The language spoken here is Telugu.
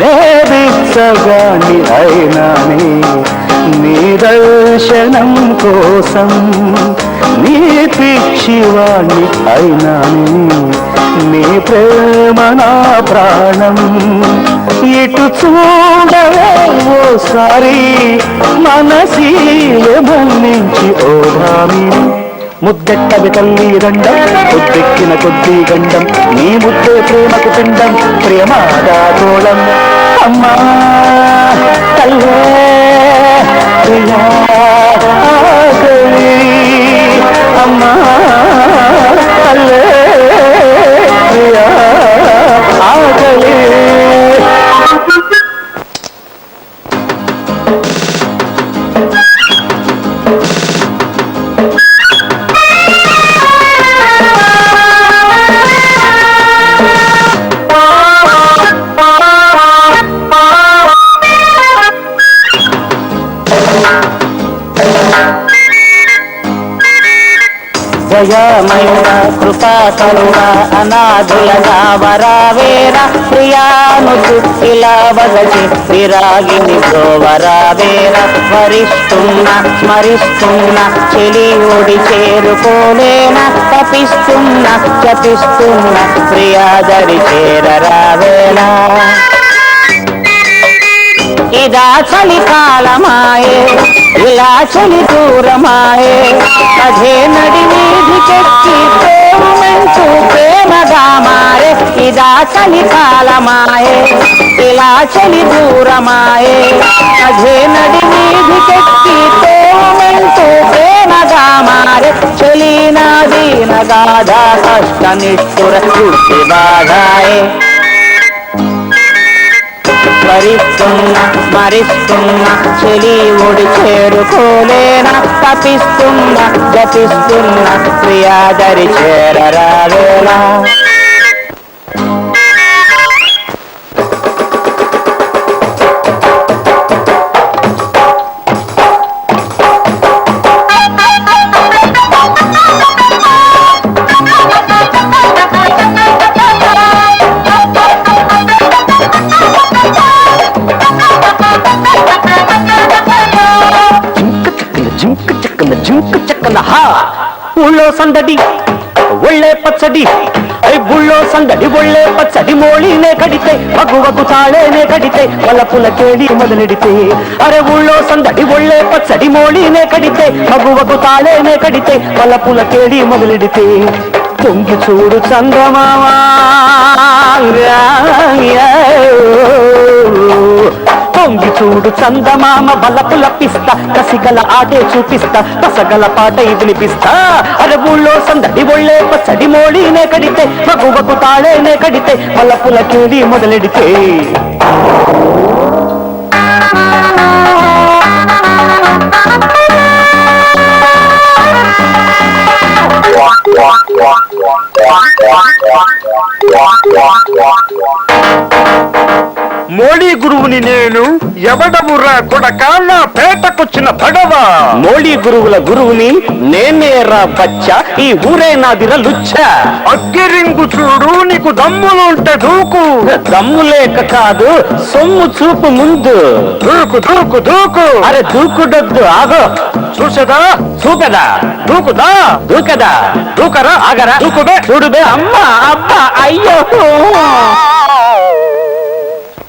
నేదిచ్చగాని అయినానే నీ దర్శనం కోసం నీ పిచ్చివాణ్ణి అయినానే నీ ప్రేమ నా ప్రాణం. ఇటు చూడవే ఓసారి మనసీలే మన్నించి ఓ భామిని ముద్దెట్టవి తల్లి దండం ముద్దెక్కిన కొద్దీ గండం నీ ముద్దే ప్రేమకు పిండం ప్రేమాదా తోళం. అమ్మా జయమైన కృపా కరుణ అనాథులగా వరావేర ప్రియానుసు ఇలా వదచి విరాగిని వరావేర వరిస్తున్న స్మరిస్తున్న చెలియుడి చేరుకోలేన తపిస్తున్న జపిస్తున్న ప్రియాదరి చేరరావేలా ఇదా చలికాలమాయే ఇలా చలి దూరమాయే ఇదా చలికాలమాయే ఇలా చలి దూరమాయే. అజే నడి వీధికెక్కి ప్రేమంటూ ప్రేమగా మారే చలి నాది నగాధ కష్ట నిష్ఠుర చుట్టి బాధాయే స్మరిస్తున్న మరిస్తున్న చెలి ఒడి చేరుకోలేన తపిస్తున్న జపిస్తున్న ప్రియాదరి చేరరావేలా జింక చక్కన హా. ఊళ్ళో సందడి ఒళ్ళే పచ్చడి. ఐ బుళ్ళో సందడి ఒళ్ళే పచ్చడి మోళీనే కడితే మగువకు తాళేనే కడితే వలపుల కేడి మొదలెడితే. అరే ఊళ్ళో సందడి ఒళ్ళే పచ్చడి మోళీనే కడితే మగువకు తాళేనే కడితే వలపుల కేడి మొదలెడితే. పొంగి చూడు చందమామా పొంగి చూడు చందమామ బలపుల పిస్తా కసిగల ఆటే చూపిస్తా కసగల పాట వినిపిస్తా అరవుల్లో సందడి ఒళ్ళే పచ్చడి మోడీనే కడితే మగువకు తాళేనే కడితే బలపుల కేడి మొదలెడితే మోడీ గురువుని నేను ఎవడమురా కొడక నా పేటకొచ్చిన భగవ. మోడీ గురువుల గురువుని నేనే రా బచ్చ ఈ ఊరే నాదిర లుచ్చ. అగ్గిరింగు చూడు నీకు దమ్ములు ఉంటే దూకు. దమ్ము లేక కాదు సొమ్ము చూపు ముందు. దూకు దూకు దూకు. అరే దూకుడొద్దు ఆగో. చూసదా? చూకదా దూకుదా? దూకదా. దూకరా? ఆగరా? దూకుబే చూడుబే అమ్మా అబ్బా అయ్యో.